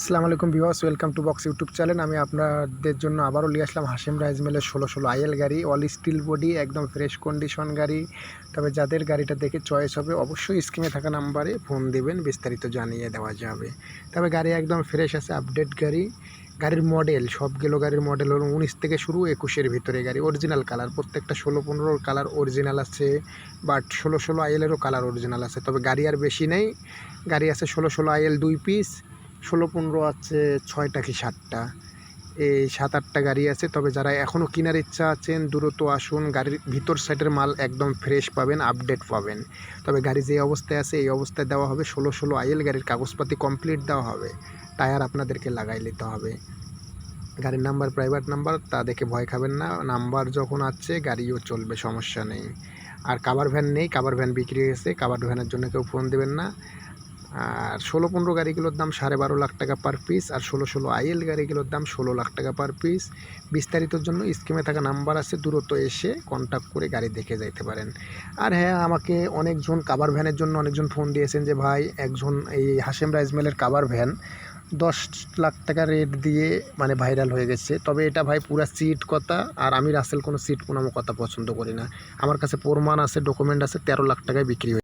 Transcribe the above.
আসসালামু আলাইকুম viewers, welcome to box YouTube channel. আমি আপনাদের জন্য আবারও নিয়ে আসলাম হাসিম রাইজ মিলের ষোলো ষোলো আইএল গাড়ি অল স্টিল বডি একদম ফ্রেশ কন্ডিশন গাড়ি। তবে যাদের গাড়িটা দেখে চয়েস হবে, অবশ্যই স্ক্রিনে থাকা নাম্বারে ফোন দেবেন, বিস্তারিত জানিয়ে দেওয়া যাবে। তবে গাড়ি একদম ফ্রেশ আছে আপডেট গাড়ি। গাড়ির মডেল সবগুলো গাড়ির মডেল হলো উনিশ থেকে শুরু একুশের ভিতরে গাড়ি অরিজিনাল কালার প্রত্যেকটা ষোলো পনেরোর কালার অরিজিনাল আছে বাট ষোলো ষোলো আইএলেরও কালার অরিজিনাল আছে। তবে গাড়ি আর বেশি নেই। গাড়ি আছে ষোলো ষোলো আইএল দুই পিস ষোলো, পনেরো আছে, ছয়টা কি সাতটা। এই সাত, আটটা গাড়ি আছে, তবে যারা এখনও কেনার ইচ্ছা আছেন, দ্রুত আসুন। গাড়ির ভিতর সাইডের মাল একদম ফ্রেশ পাবেন আপডেট পাবেন। তবে গাড়ি যে অবস্থায় আছে, এই অবস্থায় দেওয়া হবে ষোলো ষোলো আইএল গাড়ির কাগজপাতি কমপ্লিট দেওয়া হবে। টায়ার আপনাদেরকে লাগাই নিতে হবে। গাড়ির নাম্বার প্রাইভেট নাম্বার তা দেখে ভয় খাবেন না। নাম্বার যখন আছে, গাড়িও চলবে, সমস্যা নেই। আর কাভার ভ্যান নেই কাভার ভ্যান বিক্রি হয়েছে কাভার ভ্যানের জন্য কেউ ফোন দেবেন না। আর ষোলো পনেরো গাড়িগুলোর দাম সাড়ে বারো লাখ টাকা পার পিস আর ষোলো ষোলো আইএল গাড়িগুলোর দাম ষোলো লাখ টাকা পার পিস বিস্তারিতর জন্য স্কিমে থাকা নাম্বার আছে, দূরত্ব এসে কন্ট্যাক্ট করে গাড়ি দেখে যাইতে পারেন। আর হ্যাঁ আমাকে অনেকজন কাভার ভ্যানের জন্য অনেকজন ফোন দিয়েছেন যে, ভাই, একজন এই হাসেম রাইজমেলের কাভার ভ্যান দশ লাখ টাকা রেট দিয়ে মানে ভাইরাল হয়ে গেছে। তবে এটা ভাই পুরা সিট কথা, আর আমি রাসেল কোনো সিট কোনো কথা পছন্দ করি না। আমার কাছে প্রমাণ আছে ডকুমেন্ট আছে, তেরো লাখ টাকায় বিক্রি